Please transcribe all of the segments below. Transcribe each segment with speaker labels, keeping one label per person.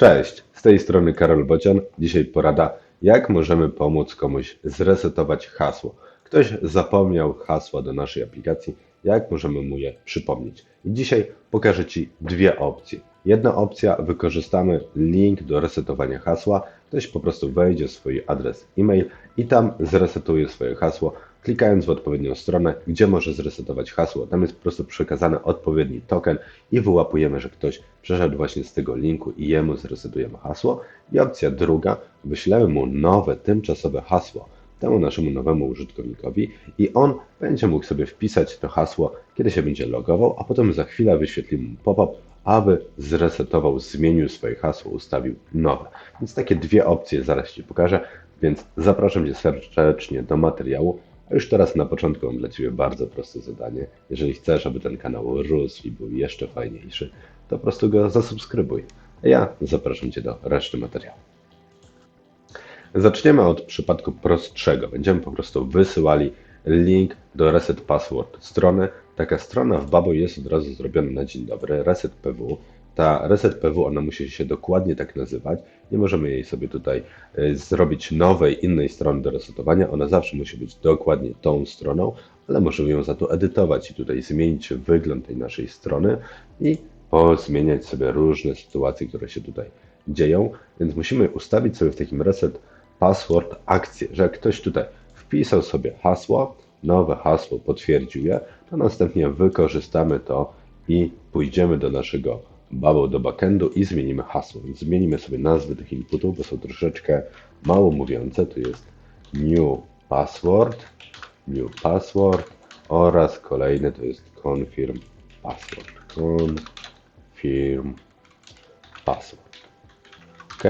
Speaker 1: Cześć, z tej strony Karol Bocian. Dzisiaj porada, jak możemy pomóc komuś zresetować hasło. Ktoś zapomniał hasła do naszej aplikacji, jak możemy mu je przypomnieć. I dzisiaj pokażę Ci dwie opcje. Jedna opcja, wykorzystamy link do resetowania hasła. Ktoś po prostu wejdzie w swój adres e-mail i tam zresetuje swoje hasło, klikając w odpowiednią stronę, gdzie może zresetować hasło. Tam jest po prostu przekazany odpowiedni token i wyłapujemy, że ktoś przeszedł właśnie z tego linku i jemu zresetujemy hasło. I opcja druga, wyślemy mu nowe, tymczasowe hasło temu naszemu nowemu użytkownikowi i on będzie mógł sobie wpisać to hasło, kiedy się będzie logował, a potem za chwilę wyświetlimy mu pop-up, aby zresetował, zmienił swoje hasło, ustawił nowe. Więc takie dwie opcje zaraz Ci pokażę, więc zapraszam Cię serdecznie do materiału. A już teraz na początku mam dla Ciebie bardzo proste zadanie. Jeżeli chcesz, aby ten kanał rósł i był jeszcze fajniejszy, to po prostu go zasubskrybuj. A ja zapraszam Cię do reszty materiału. Zaczniemy od przypadku prostszego. Będziemy po prostu wysyłali link do Reset Password strony. Taka strona w Babo jest od razu zrobiona na dzień dobry, Reset PW. Ta Reset PW, ona musi się dokładnie tak nazywać. Nie możemy jej sobie tutaj y, zrobić nowej, innej strony do resetowania. Ona zawsze musi być dokładnie tą stroną, ale możemy ją za to edytować i tutaj zmienić wygląd tej naszej strony i pozmieniać sobie różne sytuacje, które się tutaj dzieją. Więc musimy ustawić sobie w takim Reset password akcję, że jak ktoś tutaj wpisał sobie hasło, nowe hasło potwierdził je, to następnie wykorzystamy to i pójdziemy do naszego Bubble do backendu i zmienimy hasło. Zmienimy sobie nazwy tych inputów, bo są troszeczkę mało mówiące. Tu jest new password, new password oraz kolejny to jest confirm password. Confirm password. OK?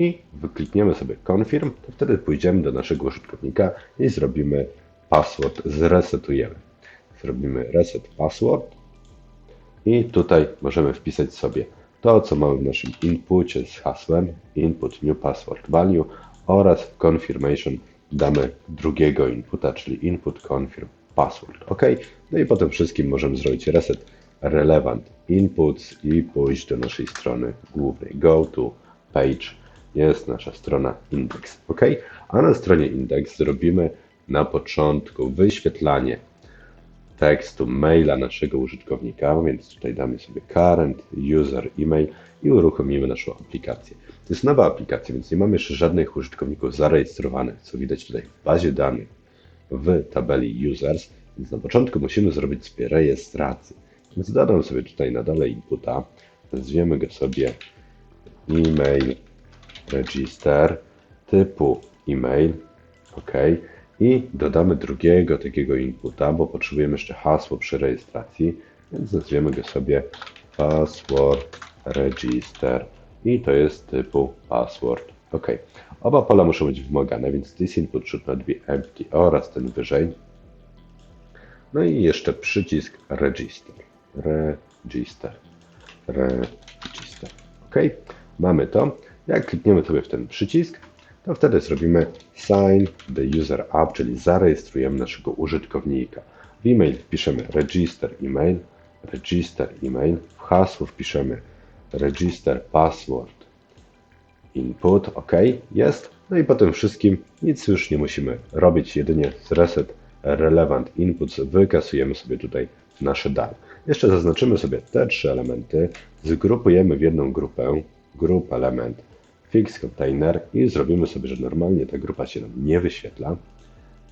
Speaker 1: i wyklikniemy sobie confirm, to wtedy pójdziemy do naszego użytkownika i zrobimy password, zresetujemy. Zrobimy reset password i tutaj możemy wpisać sobie to, co mamy w naszym inpucie z hasłem input new password value oraz confirmation damy drugiego inputa, czyli input confirm password. OK? No i potem wszystkim możemy zrobić reset relevant inputs i pójść do naszej strony głównej go to page jest nasza strona index. OK? A na stronie index zrobimy na początku wyświetlanie tekstu maila naszego użytkownika, więc tutaj damy sobie current user email i uruchomimy naszą aplikację. To jest nowa aplikacja, więc nie mamy jeszcze żadnych użytkowników zarejestrowanych, co widać tutaj w bazie danych w tabeli users, więc na początku musimy zrobić sobie rejestrację. Więc dodam sobie tutaj na dole inputa, nazwiemy go sobie email register typu email, ok, i dodamy drugiego takiego inputa, bo potrzebujemy jeszcze hasło przy rejestracji, więc nazwiemy go sobie password register i to jest typu password, ok. Oba pola muszą być wymagane, więc this input should not be empty oraz ten wyżej. No i jeszcze przycisk register, register, register, ok. Mamy to. Jak klikniemy sobie w ten przycisk, to wtedy zrobimy sign the user up, czyli zarejestrujemy naszego użytkownika. W e-mail wpiszemy register email, register email, w hasło wpiszemy register password input, ok, jest. No i potem wszystkim nic już nie musimy robić, jedynie z reset relevant inputs wykasujemy sobie tutaj nasze dane. Jeszcze zaznaczymy sobie te trzy elementy, zgrupujemy w jedną grupę, group element fix container i zrobimy sobie, że normalnie ta grupa się nam nie wyświetla.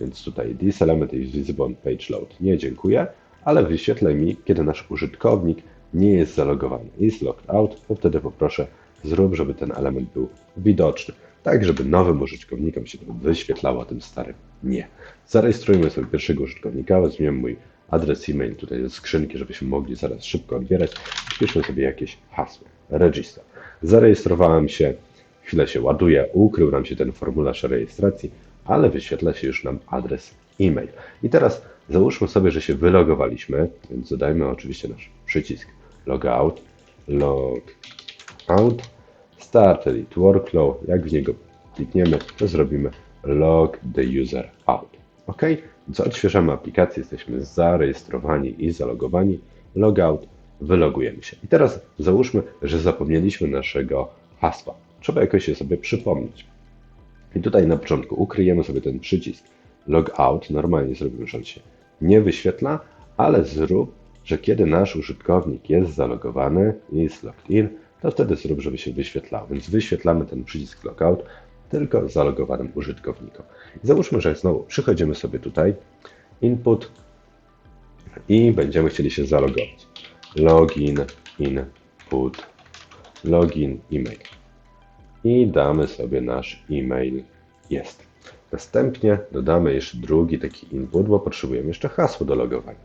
Speaker 1: Więc tutaj this element is visible on page load. Nie dziękuję, ale wyświetlaj mi, kiedy nasz użytkownik nie jest zalogowany. Is logged out, to wtedy poproszę zrób, żeby ten element był widoczny. Tak, żeby nowym użytkownikom się to wyświetlało, a tym starym nie. Zarejestrujmy sobie pierwszego użytkownika, weźmiemy mój adres e-mail tutaj ze skrzynki, żebyśmy mogli zaraz szybko odbierać. Wpiszmy sobie jakieś hasło. Register. Zarejestrowałem się, chwilę się ładuje, ukrył nam się ten formularz rejestracji, ale wyświetla się już nam adres e-mail. I teraz załóżmy sobie, że się wylogowaliśmy, więc dodajmy oczywiście nasz przycisk logout, logout, start edit workflow, jak w niego klikniemy, to zrobimy log the user out. OK? Więc odświeżamy aplikację, jesteśmy zarejestrowani i zalogowani, logout, wylogujemy się. I teraz załóżmy, że zapomnieliśmy naszego hasła. Trzeba jakoś je sobie przypomnieć. I tutaj na początku ukryjemy sobie ten przycisk logout. Normalnie zrobimy, że on się nie wyświetla, ale zrób, że kiedy nasz użytkownik jest zalogowany i jest logged in, to wtedy zrób, żeby się wyświetlał. Więc wyświetlamy ten przycisk logout tylko zalogowanym użytkownikom. I załóżmy, że znowu przychodzimy sobie tutaj, input i będziemy chcieli się zalogować. Login, input, login, e-mail. I damy sobie nasz e-mail jest. Następnie dodamy jeszcze drugi taki input, bo potrzebujemy jeszcze hasło do logowania.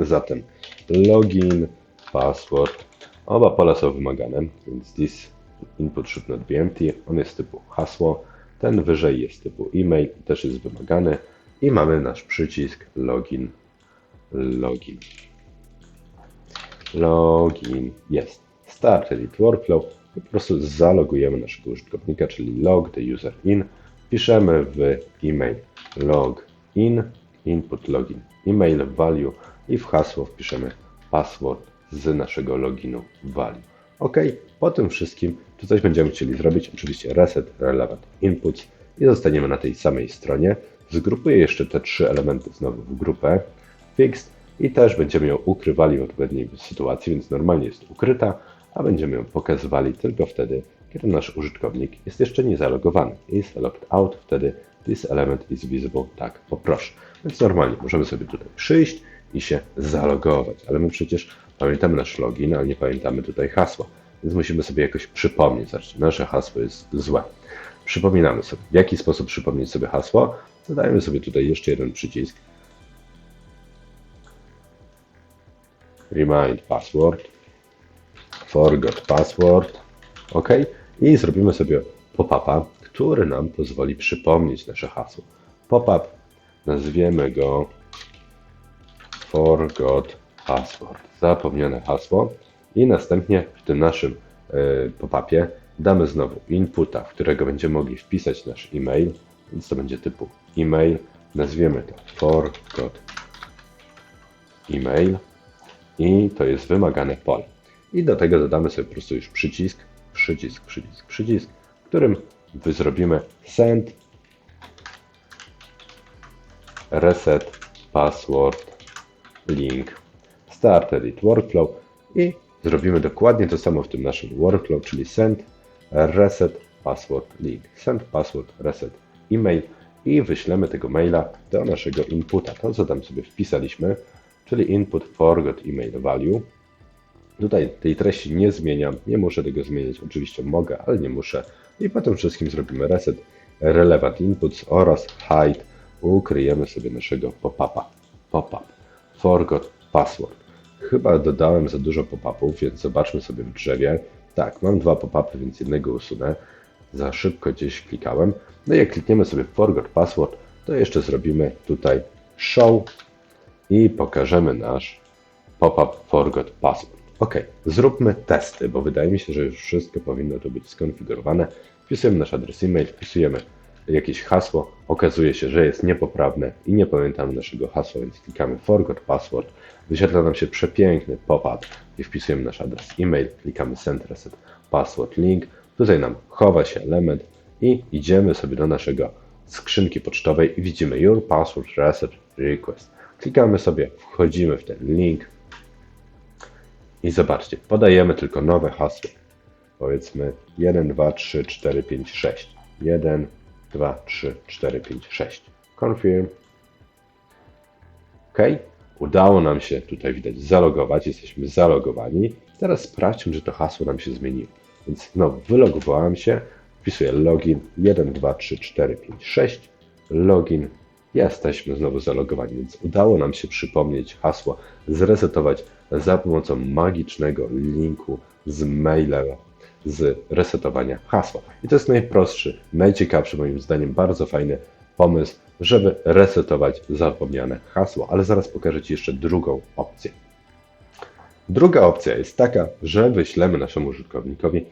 Speaker 1: Zatem login, password. Oba pola są wymagane, więc this input should not be empty. On jest typu hasło. Ten wyżej jest typu e-mail, też jest wymagany. I mamy nasz przycisk login, login. Login jest. Start edit workflow po prostu zalogujemy naszego użytkownika, czyli log the user in. Piszemy w e-mail login, input login, e-mail value i w hasło wpiszemy password z naszego loginu value. OK, po tym wszystkim tu coś będziemy chcieli zrobić, oczywiście reset relevant inputs i zostaniemy na tej samej stronie. Zgrupuję jeszcze te trzy elementy znowu w grupę fixed i też będziemy ją ukrywali w odpowiedniej sytuacji, więc normalnie jest ukryta, a będziemy ją pokazywali tylko wtedy, kiedy nasz użytkownik jest jeszcze nie zalogowany. Jest logged out, wtedy this element is visible, tak poproszę. Więc normalnie możemy sobie tutaj przyjść i się zalogować, ale my przecież pamiętamy nasz login, ale nie pamiętamy tutaj hasła, więc musimy sobie jakoś przypomnieć. Zobaczcie, nasze hasło jest złe. Przypominamy sobie. W jaki sposób przypomnieć sobie hasło? Zadajemy sobie tutaj jeszcze jeden przycisk. Remind password. Forgot password. OK. I zrobimy sobie pop-upa, który nam pozwoli przypomnieć nasze hasło. Pop-up nazwiemy go forgot password. Zapomniane hasło. I następnie w tym naszym y, pop-upie damy znowu inputa, w którego będziemy mogli wpisać nasz e-mail, więc to będzie typu e-mail. Nazwiemy to forgot e-mail i to jest wymagane pole. I do tego dodamy sobie po prostu już przycisk, przycisk, przycisk, przycisk, którym zrobimy send reset password link start edit workflow i zrobimy dokładnie to samo w tym naszym workflow, czyli send reset password link, send password reset e-mail i wyślemy tego maila do naszego inputa, to co tam sobie wpisaliśmy, czyli input forgot email value. Tutaj tej treści nie zmieniam, nie muszę tego zmienić, oczywiście mogę, ale nie muszę. I po tym wszystkim zrobimy reset relevant inputs oraz hide. Ukryjemy sobie naszego pop-upa. Pop-up. Forgot password. Chyba dodałem za dużo pop-upów, więc zobaczmy sobie w drzewie. Tak, mam dwa pop-upy, więc jednego usunę. Za szybko gdzieś klikałem. No i jak klikniemy sobie forgot password, to jeszcze zrobimy tutaj show i pokażemy nasz pop-up forgot password. Ok, zróbmy testy, bo wydaje mi się, że już wszystko powinno tu być skonfigurowane. Wpisujemy nasz adres e-mail, wpisujemy jakieś hasło, okazuje się, że jest niepoprawne i nie pamiętamy naszego hasła, więc klikamy forgot password, wyświetla nam się przepiękny pop-up i wpisujemy nasz adres e-mail, klikamy send reset password link, tutaj nam chowa się element i idziemy sobie do naszego skrzynki pocztowej i widzimy your password reset request. Klikamy sobie, wchodzimy w ten link i zobaczcie, podajemy tylko nowe hasło. Powiedzmy 1, 2, 3, 4, 5, 6. 1, 2, 3, 4, 5, 6. Confirm. OK. Udało nam się tutaj widać zalogować. Jesteśmy zalogowani. Teraz sprawdźmy, że to hasło nam się zmieniło. Więc no, wylogowałem się. Wpisuję login 1, 2, 3, 4, 5, 6. Login. Jesteśmy znowu zalogowani, więc udało nam się przypomnieć hasło, zresetować za pomocą magicznego linku z mailem z resetowania hasła. I to jest najprostszy, najciekawszy moim zdaniem, bardzo fajny pomysł, żeby resetować zapomniane hasło, ale zaraz pokażę Ci jeszcze drugą opcję. Druga opcja jest taka, że wyślemy naszemu użytkownikowi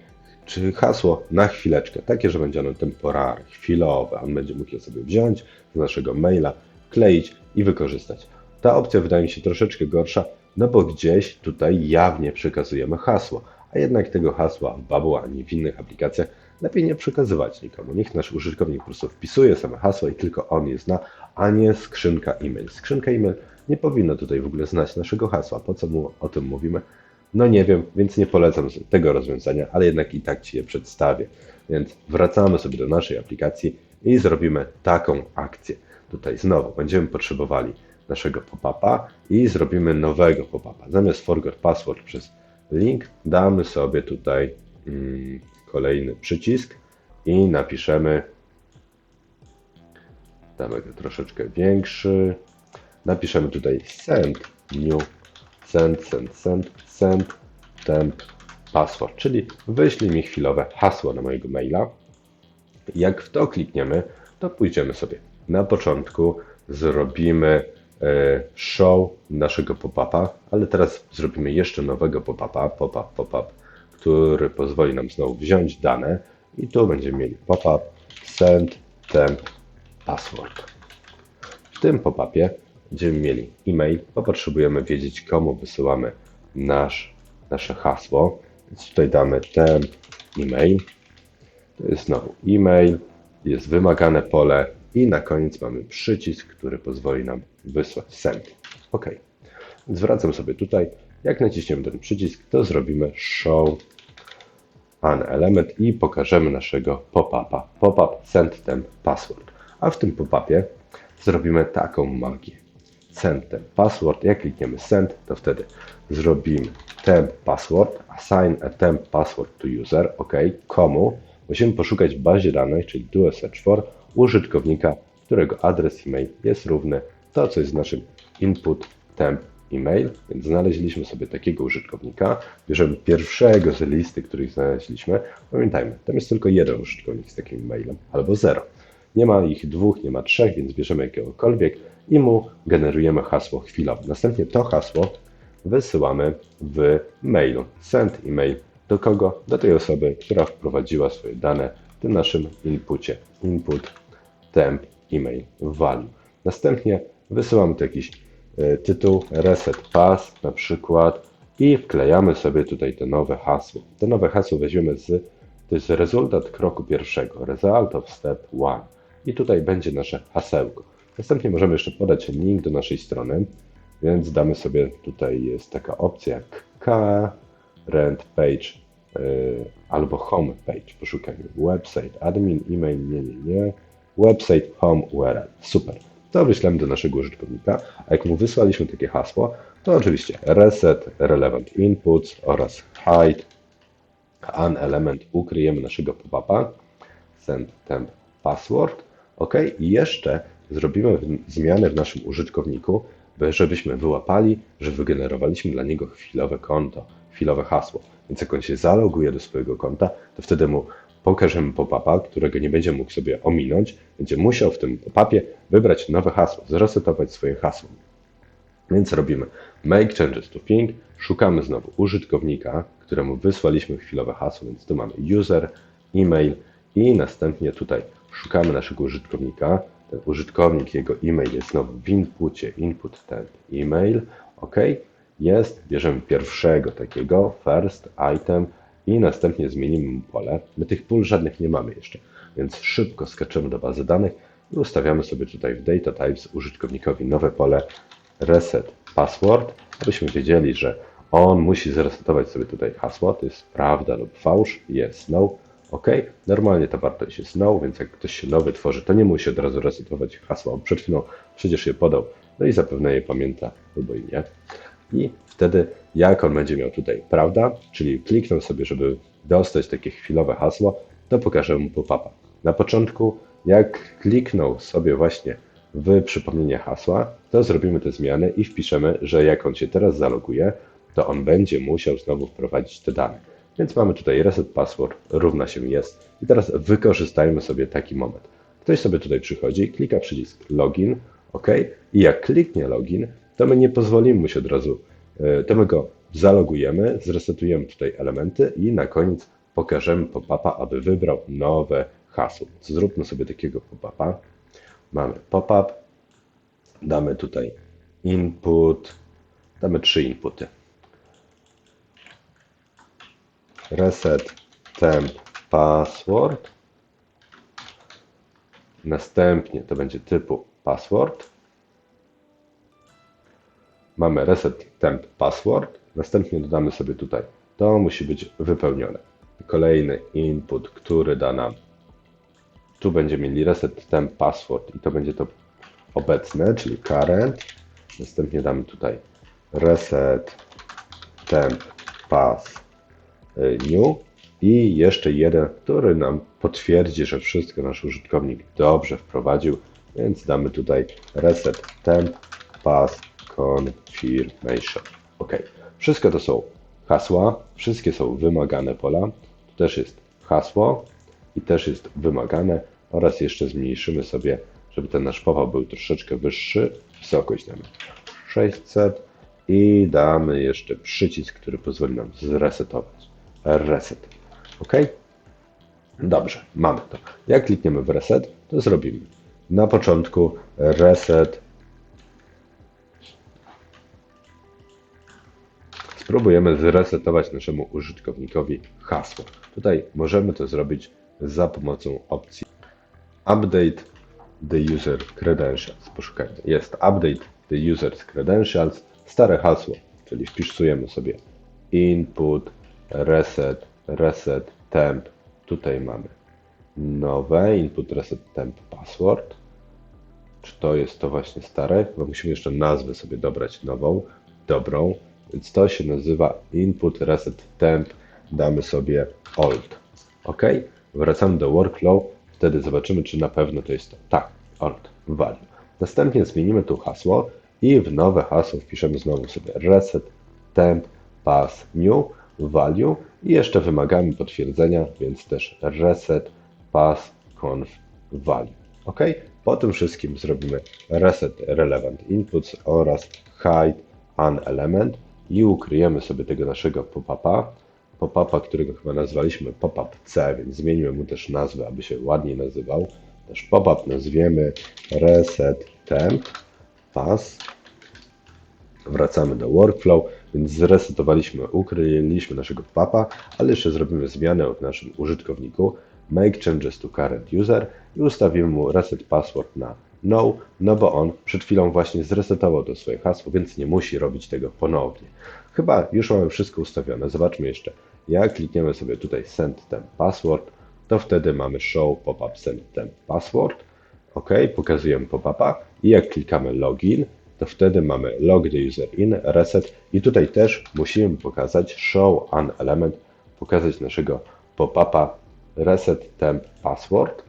Speaker 1: czy hasło na chwileczkę, takie, że będzie ono temporarne, chwilowe, on będzie mógł je sobie wziąć z naszego maila, kleić i wykorzystać. Ta opcja wydaje mi się troszeczkę gorsza, no bo gdzieś tutaj jawnie przekazujemy hasło, a jednak tego hasła w Bubble ani w innych aplikacjach lepiej nie przekazywać nikomu. Niech nasz użytkownik po prostu wpisuje same hasło i tylko on je zna, a nie skrzynka e-mail. Skrzynka e-mail nie powinna tutaj w ogóle znać naszego hasła. Po co mu o tym mówimy? No nie wiem, więc nie polecam tego rozwiązania, ale jednak i tak Ci je przedstawię. Więc wracamy sobie do naszej aplikacji i zrobimy taką akcję. Tutaj znowu będziemy potrzebowali naszego pop-upa i zrobimy nowego pop-upa. Zamiast forgot password przez link damy sobie tutaj mm, kolejny przycisk i napiszemy damy go troszeczkę większy napiszemy tutaj send new send send send send temp password, czyli wyślij mi chwilowe hasło na mojego maila. Jak w to klikniemy, to pójdziemy sobie na początku, zrobimy show naszego pop-upa, ale teraz zrobimy jeszcze nowego pop-upa, pop-up, pop-up, który pozwoli nam znowu wziąć dane i tu będziemy mieli pop-up send temp password. W tym pop-upie będziemy mieli e-mail, bo potrzebujemy wiedzieć, komu wysyłamy nasz, nasze hasło. Więc tutaj damy ten e-mail. To jest znowu e-mail, jest wymagane pole i na koniec mamy przycisk, który pozwoli nam wysłać send. OK. Zwracam sobie tutaj. Jak naciśniemy ten przycisk, to zrobimy show an element i pokażemy naszego pop-upa. Pop-up send temp password. A w tym pop-upie zrobimy taką magię. Send temp password. Jak klikniemy send, to wtedy zrobimy temp password, assign a temp password to user, OK, komu? Musimy poszukać w bazie danych, czyli do a search for użytkownika, którego adres e-mail jest równy to, co jest naszym input temp e-mail, więc znaleźliśmy sobie takiego użytkownika, bierzemy pierwszego z listy, których znaleźliśmy. Pamiętajmy, tam jest tylko jeden użytkownik z takim e-mailem, albo zero. Nie ma ich dwóch, nie ma trzech, więc bierzemy jakiegokolwiek i mu generujemy hasło chwilowe. Następnie to hasło wysyłamy w mailu. Send email do kogo? Do tej osoby, która wprowadziła swoje dane w tym naszym inpucie. Input temp email value. Następnie wysyłamy tu jakiś e, tytuł reset pass na przykład i wklejamy sobie tutaj te nowe hasło. Te nowe hasło weźmiemy z, to jest rezultat kroku pierwszego, result of step one. I tutaj będzie nasze hasełko. Następnie możemy jeszcze podać link do naszej strony, więc damy sobie, tutaj jest taka opcja jak current page albo home page. Poszukajmy website, admin, e-mail, nie, nie, nie. Website, home, URL. Super. To wyślemy do naszego użytkownika, a jak mu wysłaliśmy takie hasło, to oczywiście reset, relevant inputs oraz hide, an element ukryjemy naszego pop-upa, send temp password, ok, i jeszcze zrobimy zmianę w naszym użytkowniku, żebyśmy wyłapali, że wygenerowaliśmy dla niego chwilowe konto, chwilowe hasło. Więc jak on się zaloguje do swojego konta, to wtedy mu pokażemy pop-upa, którego nie będzie mógł sobie ominąć. Będzie musiał w tym pop-upie wybrać nowe hasło, zresetować swoje hasło. Więc robimy make changes to ping, szukamy znowu użytkownika, któremu wysłaliśmy chwilowe hasło, więc tu mamy user, e-mail i następnie tutaj szukamy naszego użytkownika, ten użytkownik, jego e-mail jest znowu w inpucie, input ten e-mail, ok, jest, bierzemy pierwszego takiego, first item i następnie zmienimy pole. My tych pól żadnych nie mamy jeszcze, więc szybko skaczemy do bazy danych i ustawiamy sobie tutaj w data types użytkownikowi nowe pole reset password, abyśmy wiedzieli, że on musi zresetować sobie tutaj hasło, to jest prawda lub fałsz, jest no, OK, normalnie ta wartość jest no, więc jak ktoś się nowy tworzy, to nie musi od razu resetować hasła. Przed chwilą przecież je podał, no i zapewne je pamięta, albo i nie. I wtedy, jak on będzie miał tutaj prawda, czyli kliknął sobie, żeby dostać takie chwilowe hasło, to pokażę mu pop-upa. Na początku, jak kliknął sobie właśnie w przypomnienie hasła, to zrobimy te zmiany i wpiszemy, że jak on się teraz zaloguje, to on będzie musiał znowu wprowadzić te dane. Więc mamy tutaj reset password równa się jest. I teraz wykorzystajmy sobie taki moment. Ktoś sobie tutaj przychodzi, klika przycisk login, OK. I jak kliknie login, to my nie pozwolimy mu się od razu, e, to my go zalogujemy, zresetujemy tutaj elementy i na koniec pokażemy pop-upa, aby wybrał nowe hasło. Zróbmy sobie takiego pop-upa. Mamy pop-up, damy tutaj input, damy trzy inputy. reset temp password. Następnie to będzie typu password. Mamy reset temp password. Następnie dodamy sobie tutaj. To musi być wypełnione. Kolejny input, który da nam. Tu będziemy mieli reset temp password i to będzie to obecne, czyli current. Następnie damy tutaj reset temp pass y, new i jeszcze jeden, który nam potwierdzi, że wszystko nasz użytkownik dobrze wprowadził, więc damy tutaj reset temp pass confirmation. OK. Wszystko to są hasła, wszystkie są wymagane pola. Też jest hasło i też jest wymagane oraz jeszcze zmniejszymy sobie, żeby ten nasz pop był troszeczkę wyższy, wysokość damy 600 i damy jeszcze przycisk, który pozwoli nam zresetować. Reset. OK? Dobrze, mamy to. Jak klikniemy w reset, to zrobimy na początku reset. Spróbujemy zresetować naszemu użytkownikowi hasło. Tutaj możemy to zrobić za pomocą opcji Update the user credentials. Poszukajmy. Jest Update the user's credentials. Stare hasło, czyli wpisujemy sobie input, reset, reset, temp. Tutaj mamy nowe, input, reset, temp, password. Czy to jest to właśnie stare? Bo musimy jeszcze nazwę sobie dobrać nową, dobrą. Więc to się nazywa input, reset, temp. Damy sobie old. OK? Wracamy do workflow. Wtedy zobaczymy, czy na pewno to jest to. Tak, old, value. Następnie zmienimy tu hasło i w nowe hasło wpiszemy znowu sobie reset, temp, pass, new, value i jeszcze wymagamy potwierdzenia, więc też reset, pass, conf, value. OK? Po tym wszystkim zrobimy reset relevant inputs oraz hide an element i ukryjemy sobie tego naszego pop-upa. Pop-upa, którego chyba nazwaliśmy pop-up C, więc zmienimy mu też nazwę, aby się ładniej nazywał. Też pop-up nazwiemy reset temp pass. Wracamy do workflow, więc zresetowaliśmy, ukryliśmy naszego papa, ale jeszcze zrobimy zmianę w naszym użytkowniku. Make changes to current user i ustawimy mu reset password na no, no bo on przed chwilą właśnie zresetował to swoje hasło, więc nie musi robić tego ponownie. Chyba już mamy wszystko ustawione. Zobaczmy jeszcze. Jak klikniemy sobie tutaj send temp password, to wtedy mamy show pop-up send temp password. OK, pokazujemy pop-upa i jak klikamy login, to wtedy mamy log the user in, reset i tutaj też musimy pokazać show an element, pokazać naszego pop-upa reset temp password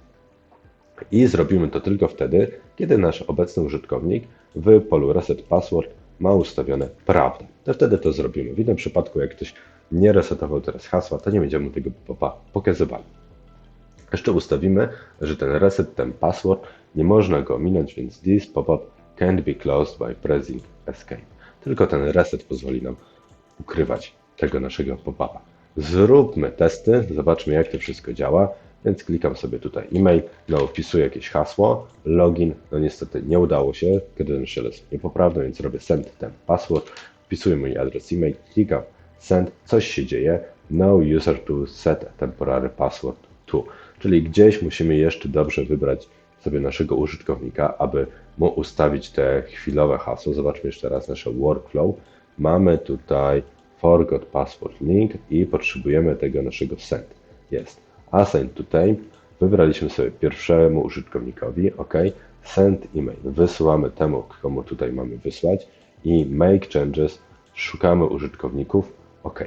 Speaker 1: i zrobimy to tylko wtedy, kiedy nasz obecny użytkownik w polu reset password ma ustawione prawdę. To wtedy to zrobimy. W innym przypadku, jak ktoś nie resetował teraz hasła, to nie będziemy tego pop-upa pokazywali. Jeszcze ustawimy, że ten reset temp password nie można go ominąć, więc this pop-up can't be closed by pressing escape. Tylko ten reset pozwoli nam ukrywać tego naszego pop-upa. Zróbmy testy, zobaczmy jak to wszystko działa. Więc klikam sobie tutaj e-mail, no wpisuję jakieś hasło, login, no niestety nie udało się, credential jest niepoprawny, więc robię send ten password, wpisuję mój adres e-mail, klikam send, coś się dzieje, no user to set temporary password to, czyli gdzieś musimy jeszcze dobrze wybrać sobie naszego użytkownika, aby mu ustawić te chwilowe hasło. Zobaczmy jeszcze raz nasze workflow. Mamy tutaj forgot password link i potrzebujemy tego naszego send. Jest. Assign to temp. Wybraliśmy sobie pierwszemu użytkownikowi, OK. Send email. Wysyłamy temu, komu tutaj mamy wysłać i make changes. Szukamy użytkowników, OK.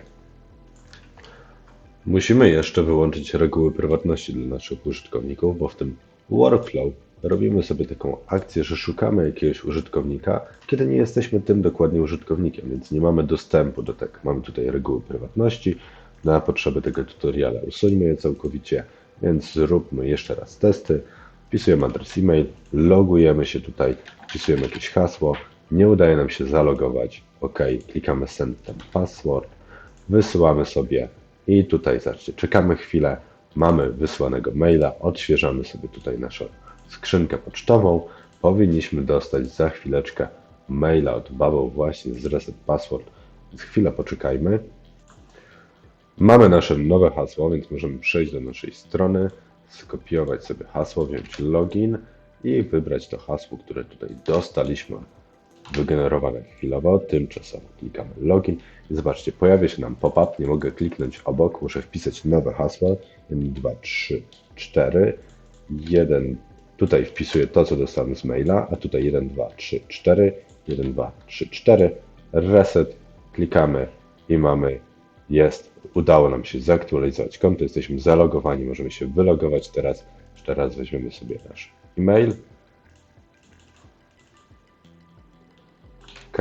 Speaker 1: Musimy jeszcze wyłączyć reguły prywatności dla naszych użytkowników, bo w tym workflow robimy sobie taką akcję, że szukamy jakiegoś użytkownika, kiedy nie jesteśmy tym dokładnie użytkownikiem, więc nie mamy dostępu do tego. Mamy tutaj reguły prywatności. Na potrzeby tego tutoriala. Usuńmy je całkowicie, więc zróbmy jeszcze raz testy. Wpisujemy adres e-mail, logujemy się tutaj, wpisujemy jakieś hasło, nie udaje nam się zalogować, OK, klikamy send ten password, wysyłamy sobie i tutaj zobaczcie, czekamy chwilę, mamy wysłanego maila, odświeżamy sobie tutaj naszą skrzynkę pocztową, powinniśmy dostać za chwileczkę maila od Bubble właśnie z reset password, więc chwilę poczekajmy. Mamy nasze nowe hasło, więc możemy przejść do naszej strony, skopiować sobie hasło, wziąć login i wybrać to hasło, które tutaj dostaliśmy. Wygenerowane chwilowo, tymczasowo. Klikamy login i zobaczcie, pojawia się nam pop-up, nie mogę kliknąć obok, muszę wpisać nowe hasło, 1, 2, 3, 4, 1, tutaj wpisuję to, co dostałem z maila, a tutaj 1, 2, 3, 4, 1, 2, 3, 4, reset, klikamy i mamy, jest, udało nam się zaktualizować konto, jesteśmy zalogowani, możemy się wylogować teraz, jeszcze weźmiemy sobie nasz e-mail, OK.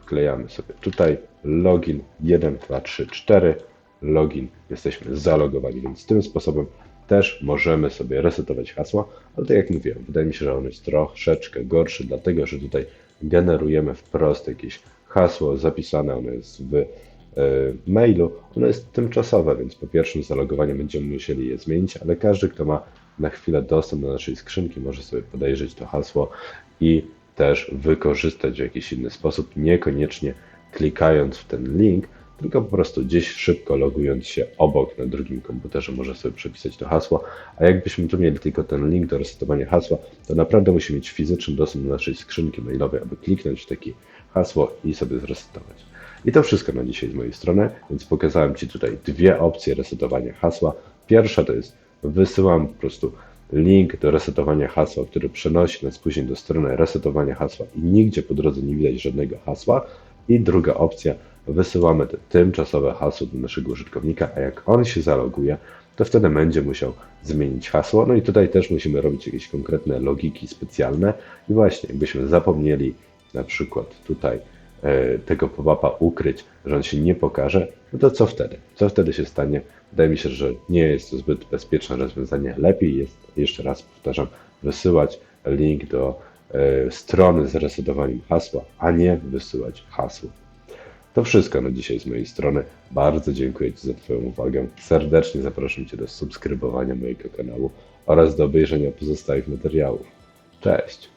Speaker 1: Wklejamy sobie tutaj. Login 1, 2, 3, 4. Login. Jesteśmy zalogowani, więc tym sposobem też możemy sobie resetować hasła, ale tak jak mówiłem, wydaje mi się, że on jest troszeczkę gorszy, dlatego że tutaj generujemy wprost jakieś hasło zapisane, ono jest w mailu, ono jest tymczasowe, więc po pierwszym zalogowaniu będziemy musieli je zmienić, ale każdy, kto ma na chwilę dostęp do naszej skrzynki, może sobie podejrzeć to hasło i też wykorzystać w jakiś inny sposób, niekoniecznie klikając w ten link, tylko po prostu gdzieś szybko logując się obok na drugim komputerze może sobie przepisać to hasło, a jakbyśmy tu mieli tylko ten link do resetowania hasła, to naprawdę musimy mieć fizyczny dostęp do naszej skrzynki mailowej, aby kliknąć w takie hasło i sobie zresetować. I to wszystko na dzisiaj z mojej strony, więc pokazałem Ci tutaj dwie opcje resetowania hasła. Pierwsza to jest wysyłam po prostu link do resetowania hasła, który przenosi nas później do strony resetowania hasła i nigdzie po drodze nie widać żadnego hasła. I druga opcja, wysyłamy te tymczasowe hasło do naszego użytkownika, a jak on się zaloguje, to wtedy będzie musiał zmienić hasło. No i tutaj też musimy robić jakieś konkretne logiki specjalne. I właśnie, jakbyśmy zapomnieli na przykład tutaj tego pop-upa ukryć, że on się nie pokaże, no to co wtedy? Co wtedy się stanie? Wydaje mi się, że nie jest to zbyt bezpieczne rozwiązanie. Lepiej jest, jeszcze raz powtarzam, wysyłać link do e, strony z resetowaniem hasła, a nie wysyłać hasło. To wszystko na dzisiaj z mojej strony. Bardzo dziękuję Ci za Twoją uwagę. Serdecznie zapraszam Cię do subskrybowania mojego kanału oraz do obejrzenia pozostałych materiałów. Cześć!